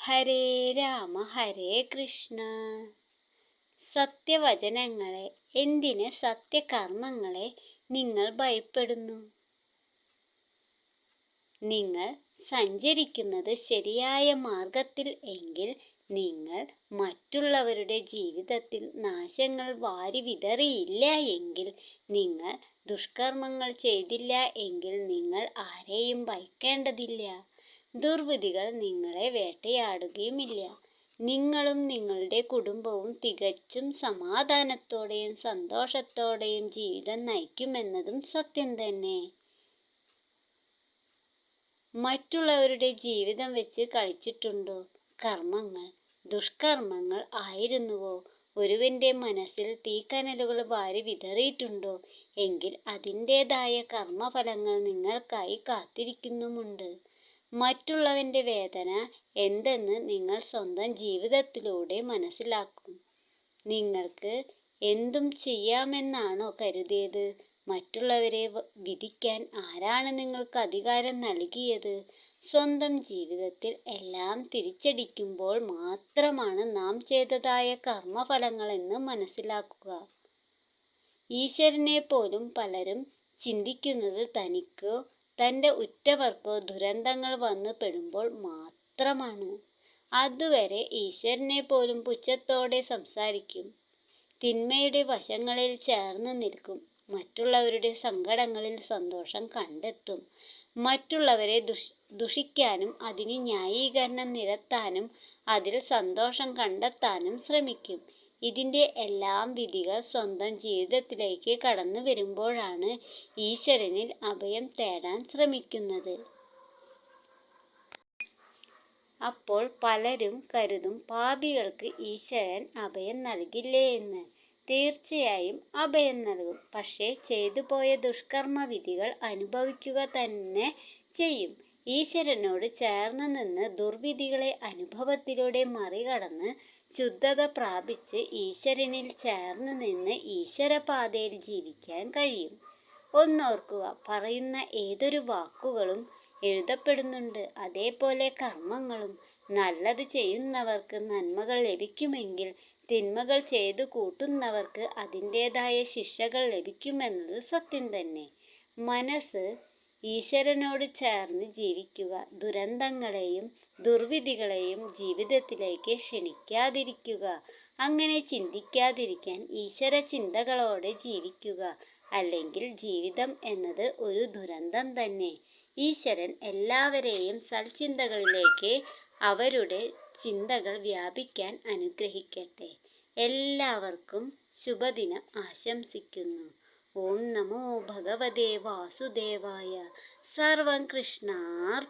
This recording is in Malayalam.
ഹരേ രാമ ഹരേ കൃഷ്ണ. സത്യവചനങ്ങളെ എന്തിന് സത്യകർമ്മങ്ങളെ നിങ്ങൾ ഭയപ്പെടുന്നു? നിങ്ങൾ സഞ്ചരിക്കുന്നത് ശരിയായ മാർഗത്തിൽ എങ്കിൽ നിങ്ങൾ മറ്റുള്ളവരുടെ ജീവിതത്തിൽ നാശങ്ങൾ വാരി വിതറിയില്ല എങ്കിൽ നിങ്ങൾ ദുഷ്കർമ്മങ്ങൾ ചെയ്തില്ല എങ്കിൽ നിങ്ങൾ ആരെയും ഭയക്കേണ്ടതില്ല. ദുർവിധികൾ നിങ്ങളെ വേട്ടയാടുകയുമില്ല. നിങ്ങളും നിങ്ങളുടെ കുടുംബവും തികച്ചും സമാധാനത്തോടെയും സന്തോഷത്തോടെയും ജീവിതം നയിക്കുമെന്നതും സത്യം തന്നെ. മറ്റുള്ളവരുടെ ജീവിതം വെച്ച് കളിച്ചിട്ടുണ്ടോ? കർമ്മങ്ങൾ ദുഷ്കർമ്മങ്ങൾ ആയിരുന്നുവോ? ഒരുവന്റെ മനസ്സിൽ തീക്കനലുകൾ വാരി വിതറിയിട്ടുണ്ടോ? എങ്കിൽ അതിന്റെതായ കർമ്മഫലങ്ങൾ നിങ്ങൾക്കായി കാത്തിരിക്കുന്നുമുണ്ട്. മറ്റുള്ളവന്റെ വേദന എന്തെന്ന് നിങ്ങൾ സ്വന്തം ജീവിതത്തിലൂടെ മനസ്സിലാക്കും. നിങ്ങൾക്ക് എന്തും ചെയ്യാമെന്നാണോ കരുതിയത്. മറ്റുള്ളവരെ വിധിക്കാൻ ആരാണ് നിങ്ങൾക്ക് അധികാരം നൽകിയത്? സ്വന്തം ജീവിതത്തിൽ എല്ലാം തിരിച്ചടിക്കുമ്പോൾ മാത്രമാണ് നാം ചെയ്തതായ കർമ്മഫലങ്ങളെന്ന് മനസ്സിലാക്കുക. ഈശ്വരനെ പോലും പലരും ചിന്തിക്കുന്നത് തനിക്കോ തന്റെ ഉറ്റവർക്കോ ദുരന്തങ്ങൾ വന്നു പെടുമ്പോൾ മാത്രമാണ്. അതുവരെ ഈശ്വരനെ പോലും പുച്ഛത്തോടെ സംസാരിക്കും. തിന്മയുടെ വശങ്ങളിൽ ചേർന്ന് നിൽക്കും. മറ്റുള്ളവരുടെ സങ്കടങ്ങളിൽ സന്തോഷം കണ്ടെത്തും. മറ്റുള്ളവരെ ദുഷ് ദുഷിക്കാനും അതിന് ന്യായീകരണം നിരത്താനും അതിൽ സന്തോഷം കണ്ടെത്താനും ശ്രമിക്കും. ഇതിന്റെ എല്ലാം വിധികൾ സ്വന്തം ജീവിതത്തിലേക്ക് കടന്നു വരുമ്പോഴാണ് ഈശ്വരനിൽ അഭയം തേടാൻ ശ്രമിക്കുന്നത്. അപ്പോൾ പലരും കരുതും പാപികൾക്ക് ഈശ്വരൻ അഭയം നൽകില്ലേ എന്ന്. തീർച്ചയായും അഭയം നൽകും. പക്ഷേ ചെയ്തു പോയ ദുഷ്കർമ്മ വിധികൾ അനുഭവിക്കുക തന്നെ ചെയ്യും. ഈശ്വരനോട് ചേർന്ന് നിന്ന് ദുർവിധികളെ അനുഭവത്തിലൂടെ മറികടന്ന് ശുദ്ധത പ്രാപിച്ച് ഈശ്വരനിൽ ചേർന്ന് നിന്ന് ഈശ്വരപാതയിൽ ജീവിക്കാൻ കഴിയും. ഒന്നോർക്കുക പറയുന്ന ഏതൊരു വാക്കുകളും എഴുതപ്പെടുന്നുണ്ട്. അതേപോലെ കർമ്മങ്ങളും. നല്ലത് ചെയ്യുന്നവർക്ക് നന്മകൾ ലഭിക്കുമെങ്കിൽ തിന്മകൾ ചെയ്തു കൂട്ടുന്നവർക്ക് അതിന്റെതായ ശിക്ഷകൾ ലഭിക്കുമെന്നത് സത്യം തന്നെ. മനസ്സ് ഈശ്വരനോട് ചേർന്ന് ജീവിക്കുക. ദുരന്തങ്ങളെയും ദുർവിധികളെയും ജീവിതത്തിലേക്ക് ക്ഷണിക്കാതിരിക്കുക. അങ്ങനെ ചിന്തിക്കാതിരിക്കാൻ ഈശ്വര ചിന്തകളോടെ ജീവിക്കുക. അല്ലെങ്കിൽ ജീവിതം എന്നത് ഒരു ദുരന്തം തന്നെ. ഈശ്വരൻ എല്ലാവരെയും സൽചിന്തകളിലേക്ക് അവരുടെ ചിന്തകൾ വ്യാപിക്കാൻ അനുഗ്രഹിക്കട്ടെ. എല്ലാവർക്കും ശുഭദിനം ആശംസിക്കുന്നു. ஓம் நமோ பகவதே வாசுதேவாய. சர்வம் கிருஷ்ணார்